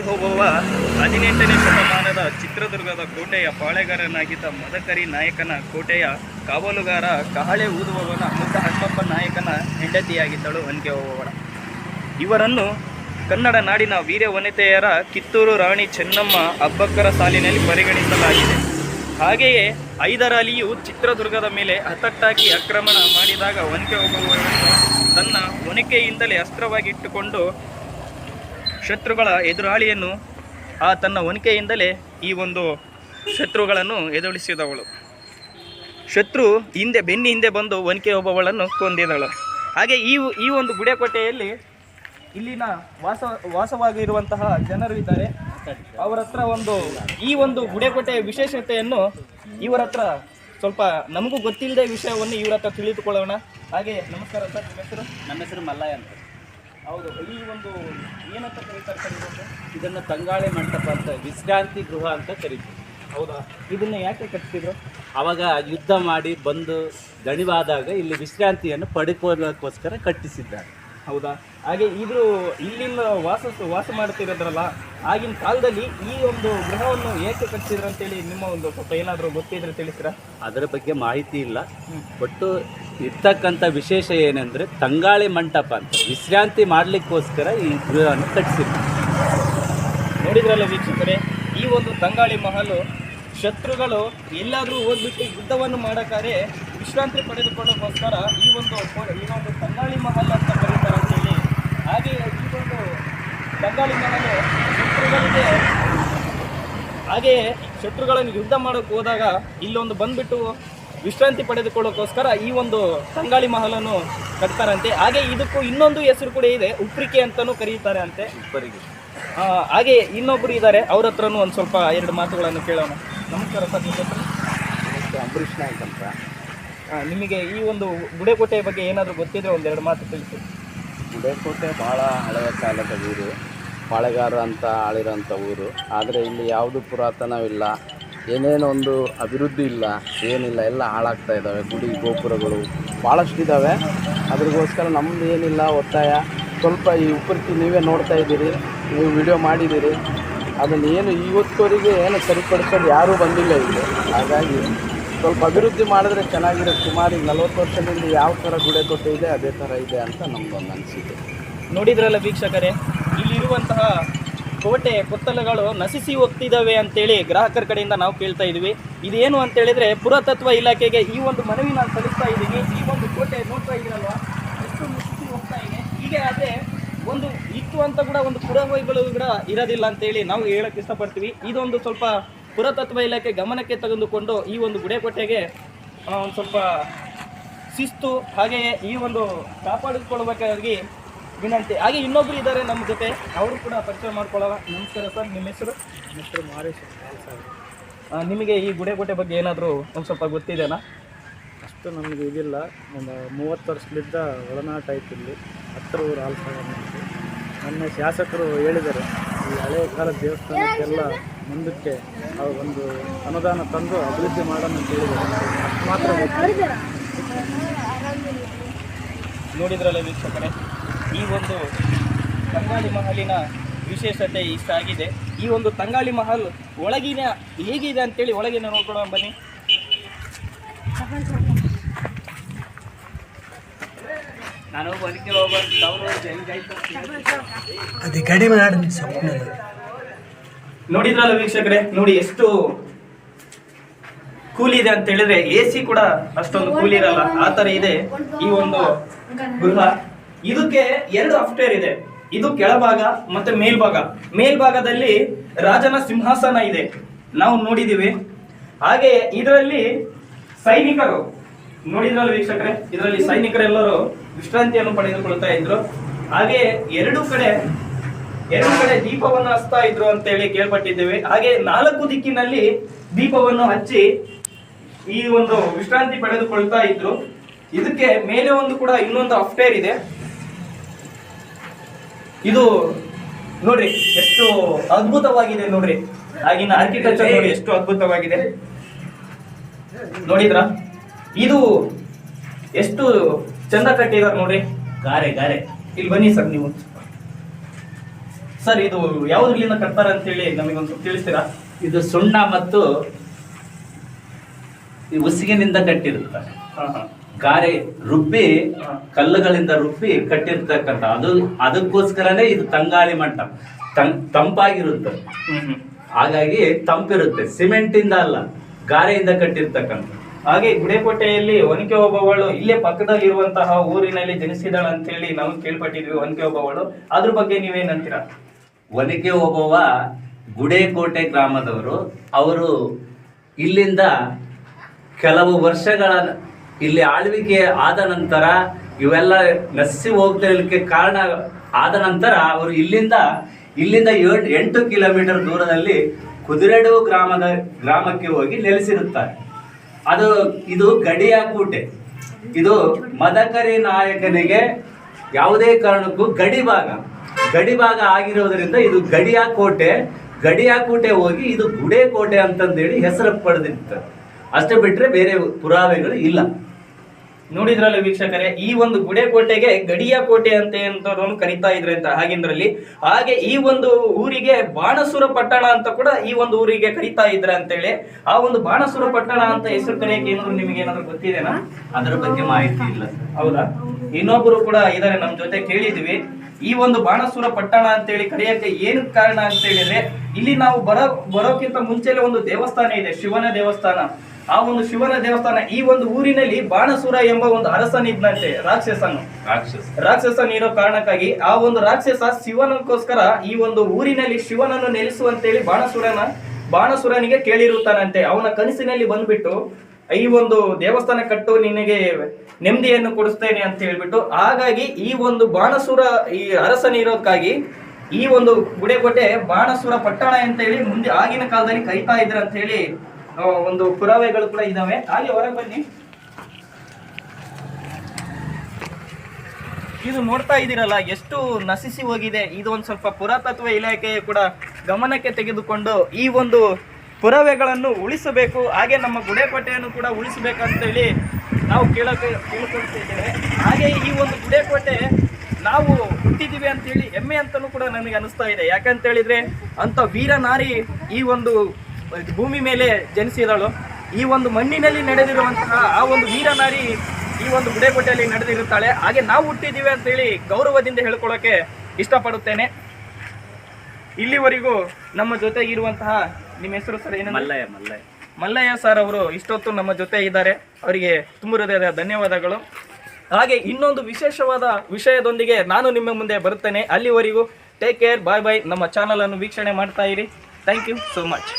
ಹೋಗುವ ಹದಿನೆಂಟನೇ ಶತಮಾನದ ಚಿತ್ರದುರ್ಗದ ಕೋಟೆಯ ಪಾಳೆಗಾರನಾಗಿದ್ದ ಮದಕರಿ ನಾಯಕನ ಕೋಟೆಯ ಕಾವಲುಗಾರ ಕಹಳೆ ಊದುವವನ ಮುದ್ದ ಹನುಮಪ್ಪ ನಾಯಕನ ಹೆಂಡತಿಯಾಗಿದ್ದಳು ಒನಕೆ ಹೋಗುವವಳ ಇವರನ್ನು ಕನ್ನಡ ನಾಡಿನ ವೀರ ವನಿತೆಯರ ಕಿತ್ತೂರು ರಾಣಿ ಚೆನ್ನಮ್ಮ ಅಬ್ಬಕ್ಕರ ಸಾಲಿನಲ್ಲಿ ಪರಿಗಣಿಸಲಾಗಿದೆ. ಹಾಗೆಯೇ ಹೈದರಾಲಿಯು ಚಿತ್ರದುರ್ಗದ ಮೇಲೆ ಹತಟ್ಟಾಗಿ ಆಕ್ರಮಣ ಮಾಡಿದಾಗ ಒನಕೆ ಹೋಗುವವರನ್ನು ತನ್ನ ಒನಕೆಯಿಂದಲೇ ಅಸ್ತ್ರವಾಗಿ ಇಟ್ಟುಕೊಂಡು ಶತ್ರುಗಳ ಎದುರಾಳಿಯನ್ನು ಆ ತನ್ನ ಒನಕೆಯಿಂದಲೇ ಈ ಒಂದು ಶತ್ರುಗಳನ್ನು ಎದುರಿಸಿದವಳು. ಶತ್ರು ಹಿಂದೆ ಬೆನ್ನಿ ಹಿಂದೆ ಬಂದು ಒನಕೆ ಒಬ್ಬವಳನ್ನು ಕೊಂದಿದಳು. ಹಾಗೆ ಈ ಈ ಒಂದು ಗುಡೆಕೋಟೆಯಲ್ಲಿ ಇಲ್ಲಿನ ವಾಸ, ವಾಸವಾಗಿರುವಂತಹ ಜನರು ಇದ್ದಾರೆ. ಅವರ ಹತ್ರ ಒಂದು, ಈ ಒಂದು ಗುಡೆಕೋಟೆಯ ವಿಶೇಷತೆಯನ್ನು ಇವರ ಹತ್ರ ಸ್ವಲ್ಪ ನಮಗೂ ಗೊತ್ತಿಲ್ಲದೆ ವಿಷಯವನ್ನು ಇವರ ಹತ್ರ ತಿಳಿದುಕೊಳ್ಳೋಣ. ಹಾಗೆ ನಮಸ್ಕಾರ ಸರ್ ಹೆಸರು? ನನ್ನ ಹೆಸರು ಮಲ್ಲಯ್ಯ ಅಂತ. ಹೌದು ಈ ಒಂದು ಏನಂತ ಕರೀತಾರೆ ಸರ್ ಇದನ್ನು? ತಂಗಾಳಿ ಮಂಟಪ ಅಂತ ವಿಶ್ರಾಂತಿ ಗೃಹ ಅಂತ ಕರೀತೀವಿ. ಹೌದಾ? ಇದನ್ನ ಯಾಕೆ ಕಟ್ಟಿದ್ರು ಅವಾಗ ಯುದ್ಧ ಮಾಡಿ ಬಂದು ದಣಿವಾದಾಗ ಇಲ್ಲಿ ವಿಶ್ರಾಂತಿಯನ್ನು ಪಡ್ಕೊಳ್ಳೋಕ್ಕೋಸ್ಕರ ಕಟ್ಟಿಸಿದ್ದಾರೆ. ಹೌದಾ? ಹಾಗೆ ಇದು ಇಲ್ಲಿಂದ ವಾಸ ವಾಸ ಮಾಡ್ತಿರೋದ್ರಲ್ಲ ಆಗಿನ ಕಾಲದಲ್ಲಿ ಈ ಒಂದು ಗೃಹವನ್ನು ಏಕೆ ಕಟ್ಟಿಸಿದ್ರು ಅಂತೇಳಿ ನಿಮ್ಮ ಒಂದು ಸ್ವಲ್ಪ ಏನಾದರೂ ಗೊತ್ತಿದ್ರೆ ತಿಳಿಸ್ತೀರಾ? ಅದರ ಬಗ್ಗೆ ಮಾಹಿತಿ ಇಲ್ಲ. ಒಟ್ಟು ಇರ್ತಕ್ಕಂಥ ವಿಶೇಷ ಏನೆಂದರೆ ತಂಗಾಳಿ ಮಂಟಪ ಅಂತ. ವಿಶ್ರಾಂತಿ ಮಾಡಲಿಕ್ಕೋಸ್ಕರ ಈ ಗೃಹವನ್ನು ಕಟ್ಟಿಸಿದ್ರು. ನೋಡಿದ್ರಲ್ಲ ವೀಕ್ಷಕರೇ, ಈ ಒಂದು ತಂಗಾಳಿ ಮಹಲು ಶತ್ರುಗಳು ಎಲ್ಲಾದರೂ ಹೋಗ್ಬಿಟ್ಟು ಯುದ್ಧವನ್ನು ಮಾಡಕ್ಕಾರೆ ವಿಶ್ರಾಂತಿ ಪಡೆದುಕೊಳ್ಳೋಕ್ಕೋಸ್ಕರ ಈ ಒಂದು ಈ ಒಂದು ತಂಗಾಳಿ ಮಹಲ್ ಅಂತ ಕರೀತಾರೆ ಅಂತೇಳಿ ಹಾಗೆ ಈ ಒಂದು ತಂಗಾಳಿ ಮಹಲು ಶತ್ರುಗಳಿಗೆ ಹಾಗೆಯೇ ಶತ್ರುಗಳನ್ನು ಯುದ್ಧ ಮಾಡೋಕೆ ಹೋದಾಗ ಇಲ್ಲೊಂದು ಬಂದ್ಬಿಟ್ಟು ವಿಶ್ರಾಂತಿ ಪಡೆದುಕೊಳ್ಳೋಕ್ಕೋಸ್ಕರ ಈ ಒಂದು ತಂಗಾಳಿ ಮಹಲನ್ನು ಕಟ್ತಾರಂತೆ. ಹಾಗೆ ಇದಕ್ಕೂ ಇನ್ನೊಂದು ಹೆಸರು ಕೂಡ ಇದೆ ಉಪ್ರಿಕೆ ಅಂತಲೂ ಕರೀತಾರೆ ಅಂತೆ ಇಬ್ಬರಿಗೆ ಹಾಗೆ ಇನ್ನೊಬ್ಬರು ಇದ್ದಾರೆ ಅವ್ರ ಹತ್ರನೂ ಒಂದು ಸ್ವಲ್ಪ ಎರಡು ಮಾತುಗಳನ್ನು ಕೇಳೋಣ. ನಮಸ್ಕಾರ ಸರ್ ನಿಮ್ಮ ಹೆಸರು? ಅಂಬರೀಷ್ ನಾಯ್ಕ್ ಅಂತ. ನಿಮಗೆ ಈ ಒಂದು ಗುಡೆಕೋಟೆಯ ಬಗ್ಗೆ ಏನಾದರೂ ಗೊತ್ತಿದ್ರೆ ಒಂದೆರಡು ಮಾತು ತಿಳಿಸಿ. ಗುಡೆಕೋಟೆ ಭಾಳ ಹಳೆಯ ಕಾಲದ ಊರು ಪಾಳೆಗಾರ ಅಂತ ಆಳಿರೋಂಥ ಊರು. ಆದರೆ ಇಲ್ಲಿ ಯಾವುದು ಪುರಾತನವಿಲ್ಲ. ಏನೇನೋ ಒಂದು ಅಭಿವೃದ್ಧಿ ಇಲ್ಲ, ಏನಿಲ್ಲ, ಎಲ್ಲ ಹಾಳಾಗ್ತಾ ಇದ್ದಾವೆ ಗುಡಿ, ಗೋಪುರಗಳು ಭಾಳಷ್ಟು ಇದ್ದಾವೆ ಅದ್ರಗೋಸ್ಕರ ನಮ್ಮದು ಏನಿಲ್ಲ, ಒತ್ತಾಯ. ಸ್ವಲ್ಪ ಈ ಉಪರ್ತಿ ನೀವೇ ನೋಡ್ತಾ ಇದ್ದೀರಿ, ನೀವು ವಿಡಿಯೋ ಮಾಡಿದ್ದೀರಿ. ಅದನ್ನು ಏನು ಇವತ್ತುವರೆಗೆ ಏನು ಸರಿಪಡಿಸೋದು ಯಾರೂ ಬಂದಿಲ್ಲ ಇಲ್ಲಿ. ಹಾಗಾಗಿ ಸ್ವಲ್ಪ ಅಭಿವೃದ್ಧಿ ಮಾಡಿದ್ರೆ ಚೆನ್ನಾಗಿರೋ ಸುಮಾರು ನಲವತ್ತು ವರ್ಷದಿಂದ ಯಾವ ಥರ ಗುಡೆ ಇದೆ, ಅದೇ ಥರ ಇದೆ ಅಂತ ನಮ್ಗೊಂದು ಅನಿಸಿದೆ ನೋಡಿದ್ರಲ್ಲ ವೀಕ್ಷಕರೇ, ಇಲ್ಲಿರುವಂತಹ ಕೋಟೆ ಕೊತ್ತಲಗಳು ನಶಿಸಿ ಹೋಗ್ತಿದ್ದಾವೆ ಅಂತೇಳಿ ಗ್ರಾಹಕರ ಕಡೆಯಿಂದ ನಾವು ಕೇಳ್ತಾ ಇದ್ವಿ. ಇದೇನು ಅಂತ ಹೇಳಿದ್ರೆ ಪುರಾತತ್ವ ಇಲಾಖೆಗೆ ಈ ಒಂದು ಮನವಿ ನಾನು ಸಲ್ಲಿಸ್ತಾ ಇದ್ದೀನಿ. ಈ ಒಂದು ಕೋಟೆ ನೋಡ್ತಾ ಇದ್ದೀರಲ್ವ? ಎಷ್ಟು ನಶಿಸಿ ಹೋಗ್ತಾ ಇದೆ. ಹೀಗೆ ಆದರೆ ಒಂದು ಇತ್ತು ಅಂತ ಕೂಡ ಒಂದು ಪುರಾವೆಗಳು ಕೂಡ ಇರೋದಿಲ್ಲ ಅಂತೇಳಿ ನಾವು ಹೇಳಕ್ಕೆ ಇಷ್ಟಪಡ್ತೀವಿ. ಇದೊಂದು ಸ್ವಲ್ಪ ಪುರಾತತ್ವ ಇಲಾಖೆ ಗಮನಕ್ಕೆ ತೆಗೆದುಕೊಂಡು ಈ ಒಂದು ಗುಡೆಕೋಟೆಗೆ ಒಂದು ಸ್ವಲ್ಪ ಶಿಸ್ತು, ಹಾಗೆಯೇ ಈ ಒಂದು ಕಾಪಾಡಿಕೊಳ್ಳಬೇಕಾಗಿ ವಿನಂತಿ. ಹಾಗೆ ಇನ್ನೊಬ್ರು ಇದ್ದಾರೆ ನಮ್ಮ ಜೊತೆ. ಅವರು ಕೂಡ ಪರಿಚಯ ಮಾಡ್ಕೊಳ್ಳೋಣ. ನಮಸ್ಕಾರ ಸರ್ ನಿಮ್ಮ ಹೆಸರು? ಹೆಸರು ಮಹೇಶ್ ನಿಮಗೆ ಈ ಗುಡೆಗೋಟೆ ಬಗ್ಗೆ ಏನಾದರೂ ಒಂದು ಸ್ವಲ್ಪ ಗೊತ್ತಿದೆನಾ? ಅಷ್ಟು ನಮಗೆ ಇದಿಲ್ಲ. ಒಂದು ಮೂವತ್ತು ವರ್ಷದಿಂದ ಒಳನಾಟ ಐತಿ ಇಲ್ಲಿ. ಹತ್ತಿರ ಊರು ಆಲ್ಸಾಗ ನನ್ನ ಶಾಸಕರು ಹೇಳಿದ್ದಾರೆ ಈ ಹಳೆಯ ಕಾಲದ ದೇವಸ್ಥಾನಕ್ಕೆಲ್ಲ ಮುಂದಕ್ಕೆ ಅವ್ರು ಒಂದು ಅನುದಾನ ತಂದು ಅಭಿವೃದ್ಧಿ ಮಾಡೋಣ ಅಂತ ಹೇಳಿದ್ದಾರೆ ಮಾತ್ರ. ನೋಡಿದ್ರಲ್ಲ ವೀಕ್ಷಕರೇ? ಈ ಒಂದು ತಂಗಾಳಿ ಮಹಲಿನ ವಿಶೇಷತೆ ಇಷ್ಟಾಗಿದೆ ಈ ಒಂದು ತಂಗಾಳಿ ಮಹಲ್ ಒಳಗಿನ ಹೇಗಿದೆ ಅಂತೇಳಿ ಒಳಗಿನ ನೋಡ್ಕೊಳ್ಳೋಣ ಬನ್ನಿ. ನಾನು ಬದುಕಿ ಕಡಿಮೆ ನೋಡಿದ್ರಲ್ಲ ವೀಕ್ಷಕರೇ ನೋಡಿ ಎಷ್ಟು ಕೂಲಿ ಇದೆ ಅಂತ ಹೇಳಿದ್ರೆ ಎ ಸಿ ಕೂಡ ಅಷ್ಟೊಂದು ಕೂಲಿ ಇರಲ್ಲ. ಆ ತರ ಇದೆ ಈ ಒಂದು ಗೃಹ. ಇದಕ್ಕೆ ಎರಡು ಅಫ್ಟೇರ್ ಇದೆ. ಇದು ಕೆಳಭಾಗ ಮತ್ತೆ ಮೇಲ್ಭಾಗ. ಮೇಲ್ಭಾಗದಲ್ಲಿ ರಾಜನ ಸಿಂಹಾಸನ ಇದೆ. ನಾವು ನೋಡಿದೀವಿ ಹಾಗೆ ಇದರಲ್ಲಿ ಸೈನಿಕರು. ನೋಡಿದ್ರಲ್ಲ ವೀಕ್ಷಕರೇ? ಇದರಲ್ಲಿ ಸೈನಿಕರೆಲ್ಲರೂ ವಿಶ್ರಾಂತಿಯನ್ನು ಪಡೆದುಕೊಳ್ತಾ ಇದ್ರು. ಹಾಗೆ ಎರಡು ಕಡೆ ಎರಡು ಕಡೆ ದೀಪವನ್ನು ಹಚ್ತಾ ಇದ್ರು ಅಂತ ಹೇಳಿ ಕೇಳ್ಪಟ್ಟಿದ್ದೇವೆ. ಹಾಗೆ ನಾಲ್ಕು ದಿಕ್ಕಿನಲ್ಲಿ ದೀಪವನ್ನು ಹಚ್ಚಿ ಈ ಒಂದು ವಿಶ್ರಾಂತಿ ಪಡೆದುಕೊಳ್ತಾ ಇದ್ರು. ಇದಕ್ಕೆ ಮೇಲೆ ಒಂದು ಕೂಡ ಇನ್ನೊಂದು ಅಫ್ಟೇರ್ ಇದೆ. ಇದು ನೋಡ್ರಿ ಎಷ್ಟು ಅದ್ಭುತವಾಗಿದೆ ನೋಡ್ರಿ. ಆಗಿನ ಆರ್ಕಿಟೆಕ್ಚರ್ ನೋಡಿ. ಎಷ್ಟು ಅದ್ಭುತವಾಗಿದೆ. ನೋಡಿದ್ರ? ಇದು ಎಷ್ಟು ಚಂದ ಕಟ್ಟಿದಾರೆ ನೋಡ್ರಿ. ಗಾರೆ ಗಾರೆ. ಇಲ್ಲಿ ಬನ್ನಿ ಸರ್ ನೀವು. ಸರ್ ಇದು ಯಾವ್ದ್ರಲ್ಲಿಂದ ಕಟ್ತಾರೆ ಅಂತೇಳಿ ನಮಗೊಂದು ಸ್ವಲ್ಪ ತಿಳಿಸ್ತೀರಾ? ಇದು ಸುಣ್ಣ ಮತ್ತು ಈ ಉಸಿಗಿನಿಂದ ಕಟ್ಟಿರುತ್ತಾರೆ. ಹಾ ಹಾ. ಗಾರೆ ರುಬ್ಬಿ ಕಲ್ಲುಗಳಿಂದ ರುಬ್ಬಿ ಕಟ್ಟಿರ್ತಕ್ಕಂಥ ಅದು ಅದಕ್ಕೋಸ್ಕರನೇ ಇದು ತಂಗಾಳಿ ಮಂಟಪ ತಂ- ತಂಪಾಗಿರುತ್ತೆ. ಹಾಗಾಗಿ ತಂಪಿರುತ್ತೆ. ಸಿಮೆಂಟಿಂದ ಅಲ್ಲ ಗಾರೆಯಿಂದ ಕಟ್ಟಿರ್ತಕ್ಕಂಥ. ಹಾಗೆ ಗುಡೇಕೋಟೆಯಲ್ಲಿ ಒನಕೆ ಒಬ್ಬವಳು ಇಲ್ಲೇ ಪಕ್ಕದಲ್ಲಿರುವಂತಹ ಊರಿನಲ್ಲಿ ಜನಿಸಿದಾಳ ಅಂತ ಹೇಳಿ ನಾವು ಕೇಳ್ಪಟ್ಟಿದ್ವಿ ಒನಕೆ ಒಬ್ಬವಳು ಅದ್ರ ಬಗ್ಗೆ ನೀವೇನಂತೀರ? ಒನಕೆ ಓಬವ್ವ ಗುಡೇಕೋಟೆ ಗ್ರಾಮದವರು. ಅವರು ಇಲ್ಲಿಂದ ಕೆಲವು ವರ್ಷಗಳ ಇಲ್ಲಿ ಆಳ್ವಿಕೆ ಆದ ನಂತರ ಇವೆಲ್ಲ ನಸಿ ಹೋಗ್ತಿರ್ಲಿಕ್ಕೆ ಕಾರಣ ಆದ ನಂತರ ಅವರು ಇಲ್ಲಿಂದ ಇಲ್ಲಿಂದ ಏಳು, ಎಂಟು ಕಿಲೋಮೀಟರ್ ದೂರದಲ್ಲಿ ಕುದುರೆಡು ಗ್ರಾಮದ, ಗ್ರಾಮಕ್ಕೆ ಹೋಗಿ ನೆಲೆಸಿರುತ್ತಾರೆ. ಅದು, ಇದು ಗಡಿಯ ಕೂಟೆ. ಇದು ಮದಕರಿ ನಾಯಕನಿಗೆ ಯಾವುದೇ ಕಾರಣಕ್ಕೂ ಗಡಿ ಭಾಗ. ಗಡಿ ಭಾಗ ಆಗಿರೋದ್ರಿಂದ ಇದು ಗಡಿಯ ಕೋಟೆ. ಗಡಿಯ ಕೋಟೆ ಹೋಗಿ ಇದು ಗುಡೆ ಕೋಟೆ ಅಂತಂದೇಳಿ ಹೆಸರು ಪಡೆದಿರ್ತಾರೆ ಅಷ್ಟೇ ಬಿಟ್ರೆ ಬೇರೆ ಪುರಾವೆಗಳು ಇಲ್ಲ. ನೋಡಿದ್ರಲ್ಲ ವೀಕ್ಷಕರೇ, ಈ ಒಂದು ಗುಡೇಕೋಟೆಗೆ ಗಡಿಯ ಕೋಟೆ ಅಂತ ಎಂತದನ್ನು ಕರಿತಾ ಇದ್ರೆ ಅಂತ, ಹಾಗೆಂದ್ರಲ್ಲಿ? ಹಾಗೆ ಈ ಒಂದು ಊರಿಗೆ ಬಾಣಸುರ ಪಟ್ಟಣ ಅಂತ ಕೂಡ ಈ ಒಂದು ಊರಿಗೆ ಕರಿತಾ ಇದ್ರ ಅಂತೇಳಿ. ಆ ಒಂದು ಬಾಣಸುರ ಪಟ್ಟಣ ಅಂತ ಹೆಸರು ಕರೆಯಕ್ಕೆ ಏನಾದ್ರು ನಿಮಗೆ ಏನಾದ್ರು ಗೊತ್ತಿದೆನಾ? ಅದರ ಬಗ್ಗೆ ಮಾಹಿತಿ ಇಲ್ಲ ಹೌದಾ? ಇನ್ನೊಬ್ರು ಕೂಡ ಇದಾರೆ ನಮ್ ಜೊತೆ ಕೇಳಿದ್ವಿ. ಈ ಒಂದು ಬಾಣಸುರ ಪಟ್ಟಣ ಅಂತೇಳಿ ಕರೆಯಕ್ಕೆ ಏನು ಕಾರಣ ಅಂತ ಹೇಳಿದ್ರೆ ಇಲ್ಲಿ ನಾವು ಬರೋ, ಬರೋಕ್ಕಿಂತ ಮುಂಚೆಲೆ ಒಂದು ದೇವಸ್ಥಾನ ಇದೆ, ಶಿವನ ದೇವಸ್ಥಾನ. ಆ ಒಂದು ಶಿವನ ದೇವಸ್ಥಾನ ಈ ಒಂದು ಊರಿನಲ್ಲಿ ಬಾಣಸುರ ಎಂಬ ಒಂದು ಅರಸನಿದ್ದಂತೆ ರಾಕ್ಷಸನು. ರಾಕ್ಷಸ. ರಾಕ್ಷಸ ಇರೋ ಕಾರಣಕ್ಕಾಗಿ ಆ ಒಂದು ರಾಕ್ಷಸ ಶಿವನಕ್ಕೋಸ್ಕರ ಈ ಒಂದು ಊರಿನಲ್ಲಿ ಶಿವನನ್ನು ನೆಲೆಸುವಂತೇಳಿ ಬಾಣಸುರನ ಬಾಣಸುರನಿಗೆ ಕೇಳಿರುತ್ತಾನಂತೆ. ಅವನ ಕನಸಿನಲ್ಲಿ ಬಂದ್ಬಿಟ್ಟು ಈ ಒಂದು ದೇವಸ್ಥಾನ ಕಟ್ಟು ನಿನಗೆ ನೆಮ್ಮದಿಯನ್ನು ಕೊಡಿಸ್ತೇನೆ ಅಂತ ಹೇಳ್ಬಿಟ್ಟು ಹಾಗಾಗಿ ಈ ಒಂದು ಬಾಣಸುರ ಈ ಅರಸನ ಇರೋದಕ್ಕಾಗಿ ಈ ಒಂದು ಗುಡೆಕೋಟೆ ಬಾಣಸುರ ಪಟ್ಟಣ ಅಂತ ಹೇಳಿ ಮುಂದೆ ಆಗಿನ ಕಾಲದಲ್ಲಿ ಕೈತಾ ಇದ್ರ ಅಂತ ಹೇಳಿ ಒಂದು ಪುರಾವೆಗಳು ಕೂಡ ಇದಾವೆ. ಹಾಗೆ ಹೊರಗೆ ಬನ್ನಿ. ಇದು ನೋಡ್ತಾ ಇದ್ದೀರಲ್ಲ, ಎಷ್ಟು ನಶಿಸಿ ಹೋಗಿದೆ. ಇದು ಒಂದು ಸ್ವಲ್ಪ ಪುರಾತತ್ವ ಇಲಾಖೆ ಕೂಡ ಗಮನಕ್ಕೆ ತೆಗೆದುಕೊಂಡು ಈ ಒಂದು ಪುರಾವೆಗಳನ್ನು ಉಳಿಸಬೇಕು. ಹಾಗೆ ನಮ್ಮ ಗುಡೆಕೋಟೆಯನ್ನು ಕೂಡ ಉಳಿಸಬೇಕಂತೇಳಿ ನಾವು ಕೇಳಕ್ಕೆ ಕೇಳ್ಕೊಳ್ತಿದ್ದೇವೆ ಹಾಗೆ ಈ ಒಂದು ಗುಡೆಕೋಟೆ ನಾವು ಹುಟ್ಟಿದ್ದೀವಿ ಅಂತೇಳಿ ಹೆಮ್ಮೆ ಅಂತಲೂ ಕೂಡ ನನಗೆ ಅನಿಸ್ತಾ ಇದೆ. ಯಾಕಂತ ಹೇಳಿದ್ರೆ ಅಂತ ವೀರ ನಾರಿ ಈ ಒಂದು ಭೂಮಿ ಮೇಲೆ ಜನಿಸಿದಳು. ಈ ಒಂದು ಮಣ್ಣಿನಲ್ಲಿ ನಡೆದಿರುವಂತಹ ಆ ಒಂದು ವೀರ ನಾರಿ ಈ ಒಂದು ಬುಡೆಗುಡ್ಡೆಯಲ್ಲಿ ನಡೆದಿರುತ್ತಾಳೆ. ಹಾಗೆ ನಾವು ಹುಟ್ಟಿದ್ದೀವಿ ಅಂತೇಳಿ ಗೌರವದಿಂದ ಹೇಳ್ಕೊಳ್ಳೋಕೆ ಇಷ್ಟಪಡುತ್ತೇನೆ. ಇಲ್ಲಿವರೆಗೂ ನಮ್ಮ ಜೊತೆಗಿರುವಂತಹ ನಿಮ್ಮ ಹೆಸರು ಸರ್ ಏನು ಮಲ್ಲಯ್ಯ ಮಲ್ಲಯ್ಯ. ಮಲ್ಲಯ್ಯ ಸರ್ ಅವರು ಇಷ್ಟೊತ್ತು ನಮ್ಮ ಜೊತೆ ಇದ್ದಾರೆ. ಅವರಿಗೆ ತುಂಬ ಹೃದಯದ ಧನ್ಯವಾದಗಳು. ಹಾಗೆ ಇನ್ನೊಂದು ವಿಶೇಷವಾದ ವಿಷಯದೊಂದಿಗೆ ನಾನು ನಿಮ್ಮ ಮುಂದೆ ಬರುತ್ತೇನೆ. ಅಲ್ಲಿವರೆಗೂ ಟೇಕ್ ಕೇರ್ ಬಾಯ್ ಬಾಯ್ ನಮ್ಮ ಚಾನಲನ್ನು ವೀಕ್ಷಣೆ ಮಾಡ್ತಾ ಇರಿ. Thank you so much